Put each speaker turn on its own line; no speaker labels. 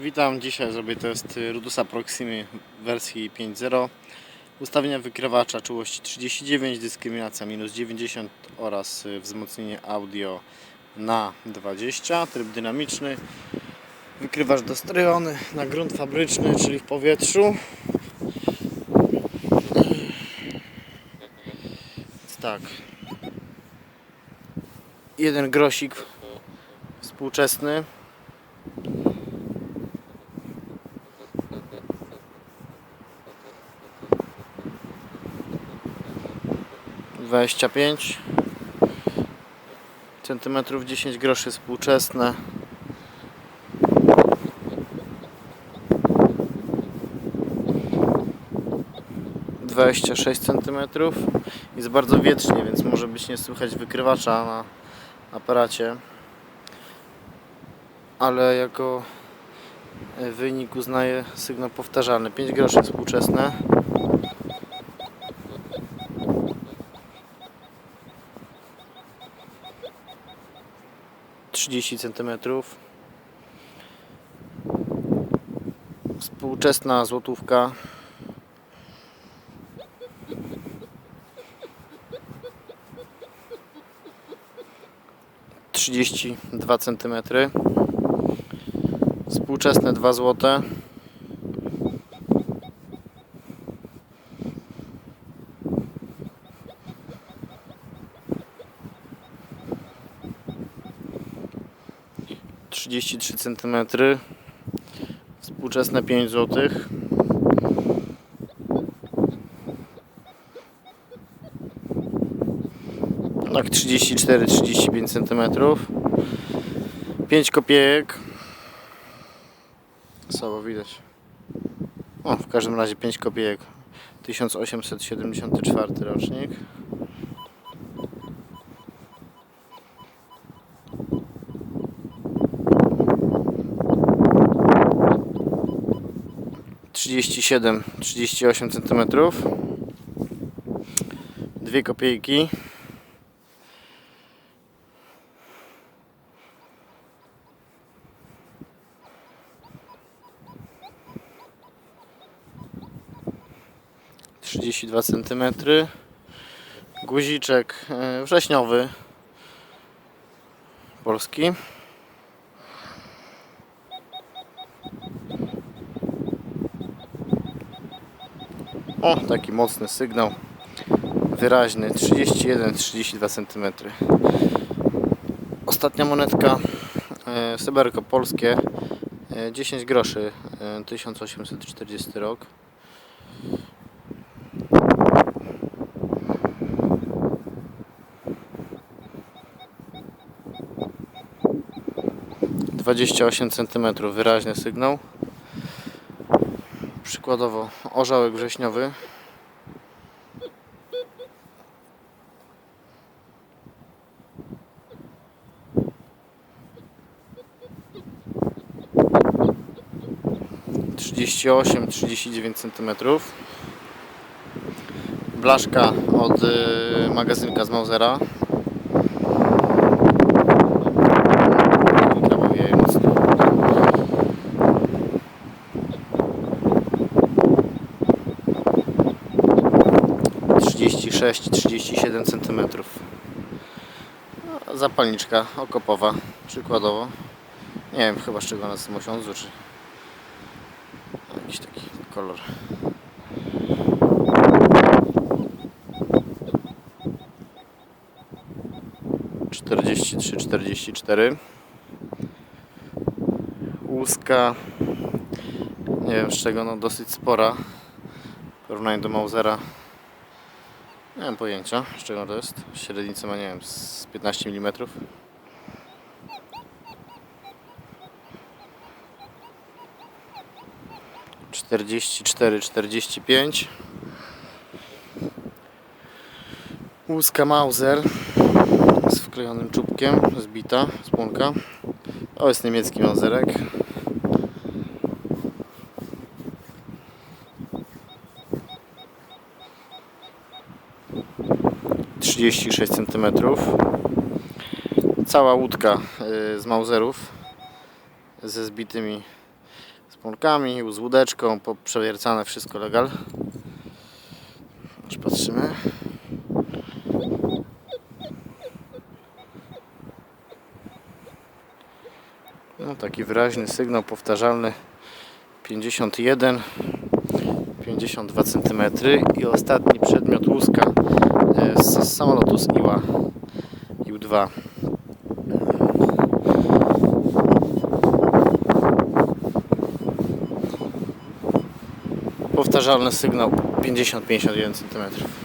Witam, dzisiaj zrobię test Rudusa Proximy wersji 5.0 Ustawienia wykrywacza czułości 39, dyskryminacja minus 90 oraz wzmocnienie audio na 20 Tryb dynamiczny. Wykrywacz dostrojony na grunt fabryczny, czyli w powietrzu. Tak. Jeden grosik współczesny dwadzieścia pięć centymetrów 10 groszy współczesne. dwadzieścia sześć centymetrów jest bardzo wietrznie, więc może być nie słychać wykrywacza na aparacie. Ale jako wynik uznaję sygnał powtarzalny. 5 groszy współczesne 30 centymetrów. Współczesna złotówka. Trzydzieści dwa centymetry. Współczesne 2 złote Trzydzieści trzy centymetry Współczesne 5 złotych Tak 34-35 centymetrów 5 kopiejek Słabo widać. O, w każdym razie 5 kopiejek. 1874 rocznik. Trzydzieści siedem, trzydzieści osiem centymetrów. Dwie kopiejki. Trzydzieści dwa centymetry. Guziczek e, wrześniowy. Polski. O, taki mocny sygnał. Wyraźny 31-32 cm. Ostatnia monetka e, Syberko polskie e, 10 groszy e, 1840 rok. Dwadzieścia osiem centymetrów wyraźny sygnał. Przykładowo orzałek wrześniowy. Trzydzieści osiem, trzydzieści dziewięć centymetrów. Blaszka od y, magazynka z Mausera. 36-37 cm. No, Zapalniczka okopowa, przykładowo. Nie wiem chyba z czego ona jest mosiądzu, czy jakiś taki kolor. Czterdzieści trzy, czterdzieści cztery. Łuska. Nie wiem z czego, no dosyć spora. W porównaniu do Mausera. Nie mam pojęcia, z czego to jest. Średnicę ma, nie wiem, z 15 mm. Czterdzieści cztery, czterdzieści pięć. Łuska Mauser z wklejonym czubkiem, zbita, spłonka. To jest niemiecki Mauserek. 36 cm. Cała łódka y, z Mauserów ze zbitymi szponkami, z łódeczką, przewiercane wszystko legal. Aż patrzymy. No, taki wyraźny sygnał powtarzalny 51 52 cm i ostatni przedmiot łuska z, z samolotu z Iła. Ił-2 powtarzalny sygnał 50-51 cm